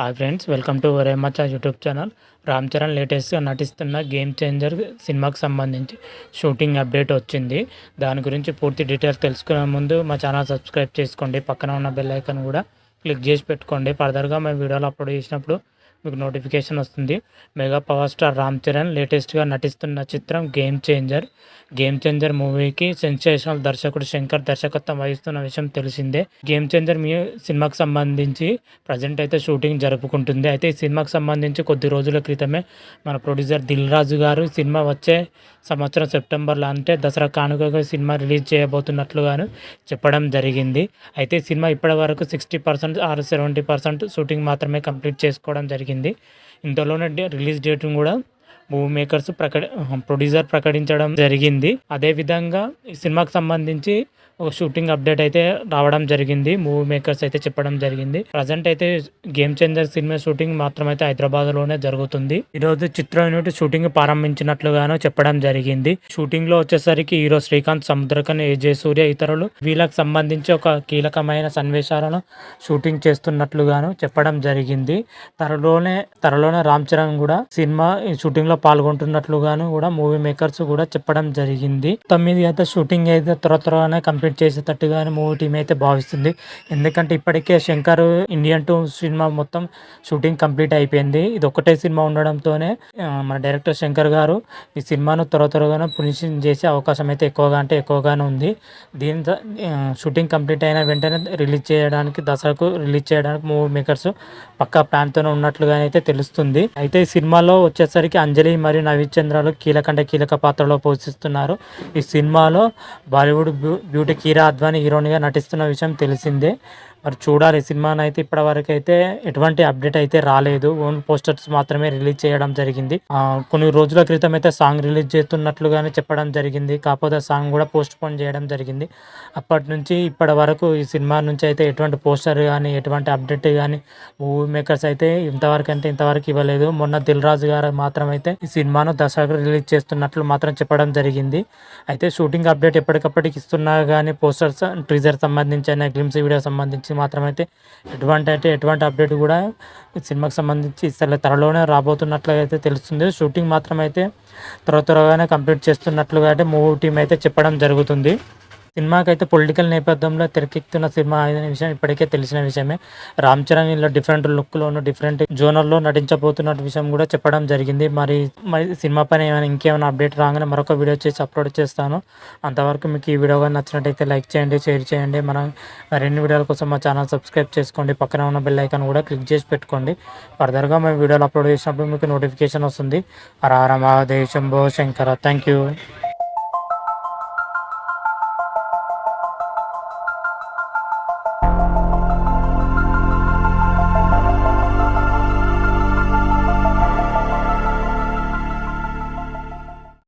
Hi friends welcome to Machcha YouTube channel Ram Charan లేటెస్ట్గా నటిస్తున్న game changer సినిమాకి సంబంధించి షూటింగ్ అప్డేట్ వచ్చింది. దాని గురించి పూర్తి డీటెయిల్స్ తెలుసుకునే ముందు మా ఛానల్ సబ్స్క్రైబ్ చేసుకోండి. పక్కన ఉన్న బెల్ ఐకాన్ కూడా క్లిక్ చేసి పెట్టుకోండి. ఫర్దర్గా మేము వీడియోలు అప్లోడ్ చేసినప్పుడు మీకు నోటిఫికేషన్ వస్తుంది. Mega power star Ram Charan లేటెస్ట్గా నటిస్తున్న చిత్రం గేమ్ చేంజర్ గేమ్ చేంజర్ మూవీకి సెన్సేషనల్ దర్శకుడు శంకర్ దర్శకత్వం వహిస్తున్న విషయం తెలిసిందే. గేమ్ చేంజర్ మీ సినిమాకి సంబంధించి ప్రజెంట్ అయితే షూటింగ్ జరుపుకుంటుంది. అయితే ఈ సినిమాకి సంబంధించి కొద్ది రోజుల క్రితమే మన ప్రొడ్యూసర్ దిల్ రాజు గారు సినిమా వచ్చే సంవత్సరం సెప్టెంబర్లో అంటే దసరా కానుకగా సినిమా రిలీజ్ చేయబోతున్నట్లుగాను చెప్పడం జరిగింది. అయితే సినిమా ఇప్పటి వరకు sixty percent or seventy percent shooting మాత్రమే కంప్లీట్ చేసుకోవడం జరిగింది. ఇంతలోనే రిలీజ్ డేట్ను కూడా మూవీ మేకర్స్ ప్రకటి ప్రొడ్యూసర్ ప్రకటించడం జరిగింది. అదేవిధంగా ఈ సినిమాకి సంబంధించి ఒక షూటింగ్ అప్డేట్ అయితే రావడం జరిగింది. మూవీ మేకర్స్ అయితే చెప్పడం జరిగింది. ప్రజెంట్ అయితే గేమ్ చేంజర్ సినిమా షూటింగ్ మాత్రం అయితే హైదరాబాద్లోనే జరుగుతుంది. ఈ రోజు చిత్ర యూనిట్ షూటింగ్ ప్రారంభించినట్లుగాను చెప్పడం జరిగింది. షూటింగ్లో వచ్చేసరికి హీరో శ్రీకాంత్ సముద్రకన్ ఏ జయసూర్య ఇతరులు వీళ్ళకి సంబంధించి ఒక కీలకమైన సన్నివేశాలను షూటింగ్ చేస్తున్నట్లుగాను చెప్పడం జరిగింది. త్వరలోనే త్వరలోనే రామ్ చరణ్ కూడా సినిమా షూటింగ్లో పాల్గొంటున్నట్లుగాను కూడా మూవీ మేకర్స్ కూడా చెప్పడం జరిగింది. తొమ్మిది అయితే షూటింగ్ అయితే త్వర త్వరగానే కంప్లీట్ చేసేటట్టుగానే మూవీ టీం అయితే భావిస్తుంది. ఎందుకంటే ఇప్పటికే శంకర్ ఇండియన్ టూ సినిమా మొత్తం షూటింగ్ కంప్లీట్ అయిపోయింది. ఇది ఒకటే సినిమా ఉండడంతోనే మన డైరెక్టర్ శంకర్ గారు ఈ సినిమాను త్వర త్వరగానే ఫినిషింగ్ చేసే అవకాశం అయితే ఎక్కువగా అంటే ఎక్కువగానే ఉంది. దీంతో షూటింగ్ కంప్లీట్ అయిన వెంటనే రిలీజ్ చేయడానికి దసరాకు రిలీజ్ చేయడానికి మూవీ మేకర్స్ పక్కా ప్లాన్తోనే ఉన్నట్లుగా అయితే తెలుస్తుంది. అయితే ఈ సినిమాలో వచ్చేసరికి అంజలి మరియు నవీచంద్రాలు కీలకంటే కీలక పాత్రలో పోషిస్తున్నారు. ఈ సినిమాలో బాలీవుడ్ బ్యూటీ కీరా అద్వానీ హీరోయిన్గా నటిస్తున్న విషయం తెలిసిందే. మరి చూడాలి. సినిమాని అయితే ఇప్పటి వరకు అయితే ఎటువంటి అప్డేట్ అయితే రాలేదు. ఓన్ పోస్టర్స్ మాత్రమే రిలీజ్ చేయడం జరిగింది. కొన్ని రోజుల క్రితం అయితే సాంగ్ రిలీజ్ చేస్తున్నట్లుగానే చెప్పడం జరిగింది. కాకపోతే సాంగ్ కూడా పోస్ట్ పోన్ చేయడం జరిగింది. అప్పటి నుంచి ఇప్పటి వరకు ఈ సినిమా నుంచి అయితే ఎటువంటి పోస్టర్ కానీ ఎటువంటి అప్డేట్ కానీ మూవీ మేకర్స్ అయితే ఇంతవరకు అంటే ఇంతవరకు ఇవ్వలేదు. మొన్న దిల్ రాజు గారు మాత్రం అయితే ఈ సినిమాను దసరాకు రిలీజ్ చేస్తున్నట్లు మాత్రం చెప్పడం జరిగింది. అయితే షూటింగ్ అప్డేట్ ఎప్పటికప్పటికి ఇస్తున్నా కానీ పోస్టర్స్ ట్రీజర్ సంబంధించిన గ్లిమ్స్ వీడియో సంబంధించి మాత్రం అయితే ఎటువంటి అయితే ఎటువంటి అప్డేట్ కూడా సినిమాకి సంబంధించి ఇస్తారు త్వరలోనే రాబోతున్నట్లయితే తెలుస్తుంది. షూటింగ్ మాత్రం అయితే త్వర త్వరగానే కంప్లీట్ చేస్తున్నట్లుగా అయితే మూవీ టీం అయితే చెప్పడం జరుగుతుంది. సినిమాకి అయితే పొలిటికల్ నేపథ్యంలో తెరకెక్కుతున్న సినిమా అనే విషయం ఇప్పటికే తెలిసిన విషయమే. రామ్ చరణ్ ఇలా డిఫరెంట్ లుక్లోను డిఫరెంట్ జోనర్లో నటించబోతున్న విషయం కూడా చెప్పడం జరిగింది. మరి మరి సినిమా పైన ఏమైనా ఇంకేమైనా అప్డేట్ రాగానే మరొక వీడియో చేసి అప్లోడ్ చేస్తాను. అంతవరకు మీకు ఈ వీడియో కానీ నచ్చినట్టయితే లైక్ చేయండి షేర్ చేయండి. మనం మరిన్ని వీడియోల కోసం మా ఛానల్ సబ్స్క్రైబ్ చేసుకోండి. పక్కన ఉన్న బెల్ ఐకాన్ కూడా క్లిక్ చేసి పెట్టుకోండి. ఫర్దర్గా మేము వీడియోలు అప్లోడ్ చేసినప్పుడు మీకు నోటిఫికేషన్ వస్తుంది. హర హర శంకర. Thank you